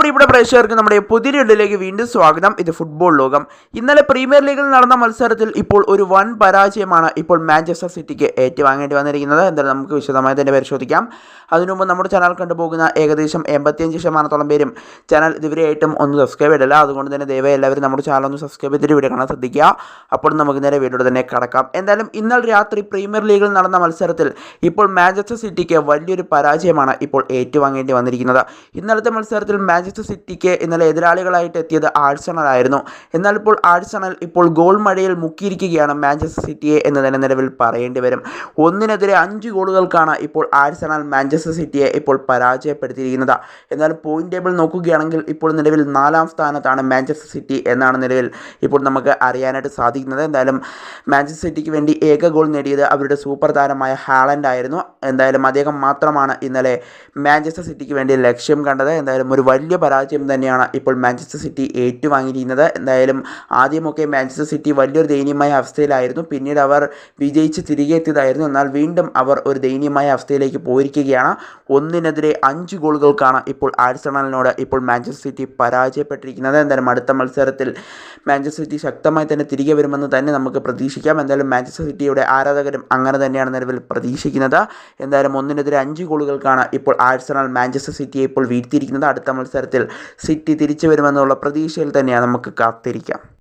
പ്രിയപ്പെട്ട പ്രേക്ഷകർക്ക് നമ്മുടെ പുതിയ വീഡിയോയിലേക്ക് വീണ്ടും സ്വാഗതം. ഇത് ഫുട്ബോൾ ലോകം. ഇന്നലെ പ്രീമിയർ ലീഗിൽ നടന്ന മത്സരത്തിൽ ഇപ്പോൾ ഒരു വൻ പരാജയമാണ് ഇപ്പോൾ മാഞ്ചസ്റ്റർ സിറ്റിക്ക് ഏറ്റുവാങ്ങേണ്ടി വന്നിരിക്കുന്നത്. എന്തായാലും നമുക്ക് വിശദമായി തന്നെ പരിശോധിക്കാം അതിനുമുമ്പ് നമ്മുടെ ചാനൽ കണ്ടുപോകുന്ന ഏകദേശം എൺപത്തിയഞ്ച് ശതമാനത്തോളം പേരും ചാനൽ ഇതുവരെയായിട്ടും ഒന്ന് സബ്സ്ക്രൈബ് ചെയ്തില്ല അതുകൊണ്ട് തന്നെ ദയവായി എല്ലാവരും നമ്മുടെ ചാനൽ ഒന്ന് സബ്സ്ക്രൈബ് ചെയ്തിട്ട് വീഡിയോ കാണാൻ ശ്രദ്ധിക്കുക. അപ്പോൾ നമുക്ക് നേരെ വീഡിയോ തന്നെ കടക്കാം. എന്തായാലും ഇന്നലെ രാത്രി പ്രീമിയർ ലീഗിൽ നടന്ന മത്സരത്തിൽ ഇപ്പോൾ മാഞ്ചസ്റ്റർ സിറ്റിക്ക് വലിയൊരു പരാജയമാണ് ഇപ്പോൾ ഏറ്റുവാങ്ങേണ്ടി വന്നിരിക്കുന്നത്. ഇന്നലത്തെ മത്സരത്തിൽ മാഞ്ചസ്റ്റർ സിറ്റിക്ക് ഇന്നലെ എതിരാളികളായിട്ട് എത്തിയത് ആഴ്സണൽ ആയിരുന്നു. എന്നാൽ ഇപ്പോൾ ആഴ്സണൽ ഇപ്പോൾ ഗോൾ മഴയിൽ മുക്കിയിരിക്കുകയാണ് മാഞ്ചസ്റ്റർ സിറ്റിയെ എന്ന് തന്നെ നിലവിൽ പറയേണ്ടി വരും. ഒന്നിനെതിരെ അഞ്ച് ഗോളുകൾക്കാണ് ഇപ്പോൾ ആഴ്സണൽ മാഞ്ചസ്റ്റർ സിറ്റിയെ ഇപ്പോൾ പരാജയപ്പെടുത്തിയിരിക്കുന്നത്. എന്നാൽ പോയിന്റ് ടേബിൾ നോക്കുകയാണെങ്കിൽ ഇപ്പോൾ നിലവിൽ നാലാം സ്ഥാനത്താണ് മാഞ്ചസ്റ്റർ സിറ്റി എന്നാണ് നിലവിൽ ഇപ്പോൾ നമുക്ക് അറിയാനായിട്ട് സാധിക്കുന്നത്. എന്തായാലും മാഞ്ചസ്റ്റർ സിറ്റിക്ക് വേണ്ടി ഏക ഗോൾ നേടിയത് അവരുടെ സൂപ്പർ താരമായ ഹാലൻഡ് ആയിരുന്നു. എന്തായാലും അദ്ദേഹം മാത്രമാണ് ഇന്നലെ മാഞ്ചസ്റ്റർ സിറ്റിക്ക് വേണ്ടി ലക്ഷ്യം കണ്ടത്. എന്തായാലും ഒരു വലിയ പരാജയം തന്നെയാണ് ഇപ്പോൾ മാഞ്ചസ്റ്റർ സിറ്റി ഏറ്റുവാങ്ങിയിരിക്കുന്നത്. എന്തായാലും ആദ്യമൊക്കെ മാഞ്ചസ്റ്റർ സിറ്റി വലിയൊരു ദയനീയമായ അവസ്ഥയിലായിരുന്നു. പിന്നീട് അവർ വിജയിച്ച് തിരികെ എത്തിയതായിരുന്നു. എന്നാൽ വീണ്ടും അവർ ഒരു ദയനീയമായ അവസ്ഥയിലേക്ക് പോയിരിക്കുകയാണ്. ഒന്നിനെതിരെ അഞ്ച് ഗോളുകൾക്കാണ് ഇപ്പോൾ ആഴ്സണലിനോട് ഇപ്പോൾ മാഞ്ചസ്റ്റർ സിറ്റി പരാജയപ്പെട്ടിരിക്കുന്നത്. എന്തായാലും അടുത്ത മത്സരത്തിൽ മാഞ്ചസ്റ്റർ സിറ്റി ശക്തമായി തന്നെ തിരികെ വരുമെന്ന് തന്നെ നമുക്ക് പ്രതീക്ഷിക്കാം. എന്തായാലും മാഞ്ചസ്റ്റർ സിറ്റിയുടെ ആരാധകരും അങ്ങനെ തന്നെയാണ് നിലവിൽ പ്രതീക്ഷിക്കുന്നത്. എന്തായാലും ഒന്നിനെതിരെ അഞ്ച് ഗോളുകൾക്കാണ് ഇപ്പോൾ ആഴ്സണൽ മാഞ്ചസ്റ്റർ സിറ്റിയെ ഇപ്പോൾ വീഴ്ത്തിയിരിക്കുന്നത്. അടുത്ത മത്സരത്തിൽ സിറ്റി തിരിച്ചു വരുമെന്നുള്ള പ്രതീക്ഷയിൽ തന്നെയാണ് നമുക്ക് കാത്തിരിക്കാം.